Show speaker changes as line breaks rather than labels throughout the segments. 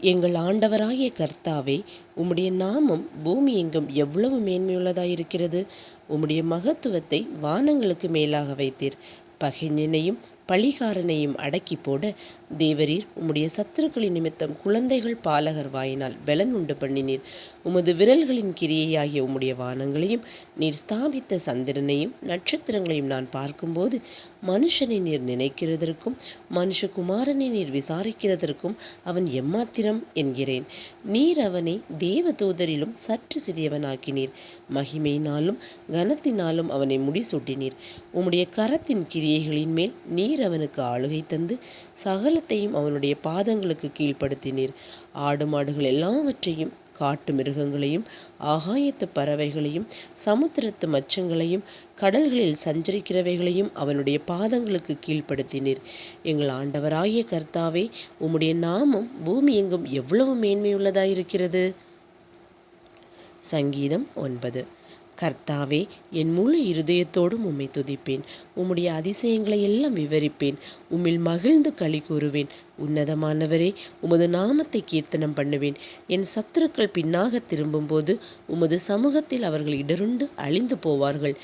எங்கள் ஆண்டவராகிய கர்த்தாவே உம்முடைய நாமம் பூமி எங்கும் எவ்வளவு மேன்மையுள்ளதாயிருக்கிறது. உம்முடைய மகத்துவத்தை வானங்களுக்கு மேலாக வைத்தீர். பகைஞனையும் பழிகாரனையும் அடக்கி போட தேவரீர் உம்முடைய சத்துருக்களின் நிமித்தம் குழந்தைகள் பாலகர் வாயினால் பலன் உண்டு பண்ணினீர். உமது விரல்களின் கிரியையாகிய உம்முடைய வானங்களையும் நீர் ஸ்தாபித்த சந்திரனையும் நட்சத்திரங்களையும் நான் பார்க்கும்போது மனுஷனை நீர் நினைக்கிறதற்கும் மனுஷகுமாரனை நீர் விசாரிக்கிறதற்கும் அவன் எம்மாத்திரம் என்கிறேன். நீர் அவனை தேவதூதரிலும் சற்று சிறியவனாக்கினீர். மகிமையினாலும் கனத்தினாலும் அவனை முடிசூட்டினீர். உம்முடைய கரத்தின் கிரியைகளின் மேல் நீர் அவனுக்கு ஆளுகை தந்து சகல சகலத்தையும் அவனுடைய பாதங்களுக்கு கீழ்ப்படுத்தினீர். ஆடு மாடுகள் எல்லாவற்றையும் காட்டு மிருகங்களையும் ஆகாயத்து பறவைகளையும் சமுத்திரத்து மச்சங்களையும் கடல்களில் சஞ்சரிக்கிறவைகளையும் அவனுடைய பாதங்களுக்கு கீழ்ப்படுத்தினீர். எங்கள் ஆண்டவராகிய கர்த்தாவே உம்முடைய நாமம் பூமி எங்கும் எவ்வளவு மேன்மையுள்ளதாயிருக்கிறது? சங்கீதம் ஒன்பது. கர்த்தாவே என் முழு இருதயத்தோடும் உம்மை துதிப்பேன். உம்முடைய அதிசயங்களை எல்லாம் விவரிப்பேன். உம்மில் மகிழ்ந்து களி கூறுவேன். உன்னதமானவரே உமது நாமத்தை கீர்த்தனம் பண்ணுவேன். என் சத்துருக்கள் பின்னாக திரும்பும்போது உமது சமூகத்தில் அவர்கள் இடருண்டு அழிந்து போவார்கள்.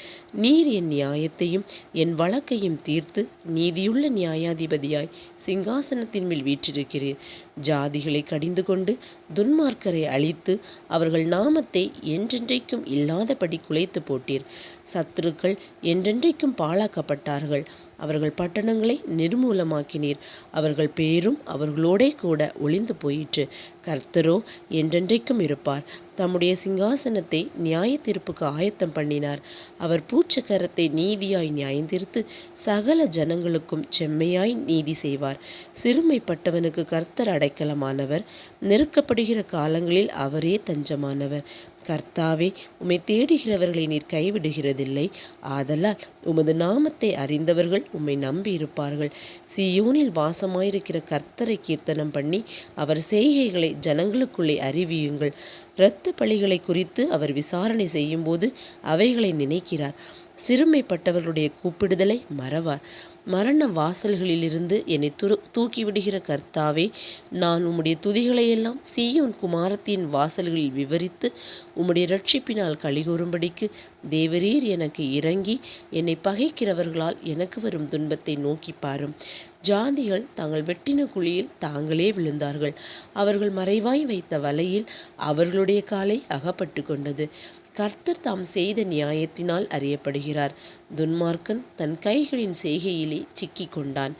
நீர் என் நியாயத்தையும் என் வழக்கையும் தீர்த்து நீதியுள்ள நியாயாதிபதியாய் சிங்காசனத்தின் மேல் வீற்றிருக்கிறீர். ஜாதிகளை கடிந்து கொண்டு துன்மார்க்கரை அழித்து அவர்கள் நாமத்தை என்றென்றைக்கும் இல்லாதபடி குலைத்து போட்டீர். சத்துருக்கள் என்றென்றைக்கும் பாழாக்கப்பட்டார்கள். அவர்கள் பட்டணங்களை நிர்மூலமாக்கினீர். அவர்கள் பேரும் அவர்களோடே கூட ஒளிந்து போயிற்று. கர்த்தரோ என்றென்றைக்கும் இருப்பார். தம்முடைய சிங்காசனத்தை நியாய தீர்ப்புக்கு ஆயத்தம் பண்ணினார். அவர் பூச்சக்கரத்தை நீதியாய் நியாயந்தீர்த்து சகல ஜனங்களுக்கும் செம்மையாய் நீதி செய்வார். சிறுமைப்பட்டவனுக்கு கர்த்தர் அடைக்கலமானவர். நெருக்கப்படுகிற காலங்களில் அவரே தஞ்சமானவர். கர்த்தாவே உம்மை தேடுகிறவர்களை நீர் கைவிடுகிறதில்லை. ஆதலால் உமது நாமத்தை அறிந்தவர்கள் உம்மை நம்பியிருப்பார்கள். சியோனில் வாசமாயிருக்கிற கர்த்தரை கீர்த்தனம் பண்ணி அவர் செய்கைகளை ஜனங்களுக்குள்ளே அறிவியுங்கள். இரத்த பழிகளை குறித்து அவர் விசாரணை செய்யும்போது அவைகளை நினைக்கிறார். சிறுமைப்பட்டவர்களுடைய கூப்பிடுதலை மறவார். மரண வாசல்களிலிருந்து என்னை துரு தூக்கிவிடுகிற கர்த்தாவே நான் உம்முடைய துதிகளையெல்லாம் சீயோன் குமாரத்தின் வாசல்களில் விவரித்து உம்முடைய ரட்சிப்பினால் கழிகூறும்படிக்கு தேவரீர் எனக்கு இறங்கி என்னை பகைக்கிறவர்களால் எனக்கு வரும் துன்பத்தை நோக்கி பாரும். ஜாதிகள் தாங்கள் வெட்டின குழியில் தாங்களே விழுந்தார்கள். அவர்கள் மறைவாய் வைத்த வலையில் அவர்களுடைய காலை அகப்பட்டு கொண்டது. கர்த்தர் தாம் செய்த நியாயத்தினால் அறியப்படுகிறார். துன்மார்க்கன் தன் கைகளின் செய்கையிலே சிக்கிக் கொண்டான்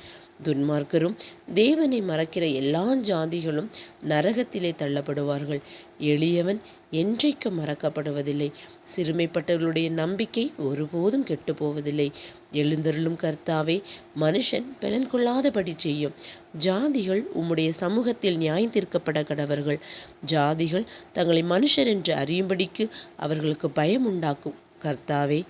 துன்மார்க்கரும் தேவனை மறக்கிற எல்லா ஜாதிகளும் நரகத்திலே தள்ளப்படுவார்கள். எளியவன் என்றைக்கு மறக்கப்படுவதில்லை. சிறுமைப்பட்டவர்களுடைய நம்பிக்கை ஒருபோதும் கெட்டுப்போவதில்லை. எழுந்தருளும் கர்த்தாவே மனுஷன் பலன் கொள்ளாதபடி செய்யும். ஜாதிகள் உம்முடைய சமூகத்தில் நியாயம் தீர்க்கப்பட கடவர்கள். ஜாதிகள் தங்களை மனுஷர் என்று அறியும்படிக்கு அவர்களுக்கு பயம் உண்டாக்கும். கர்த்தாவே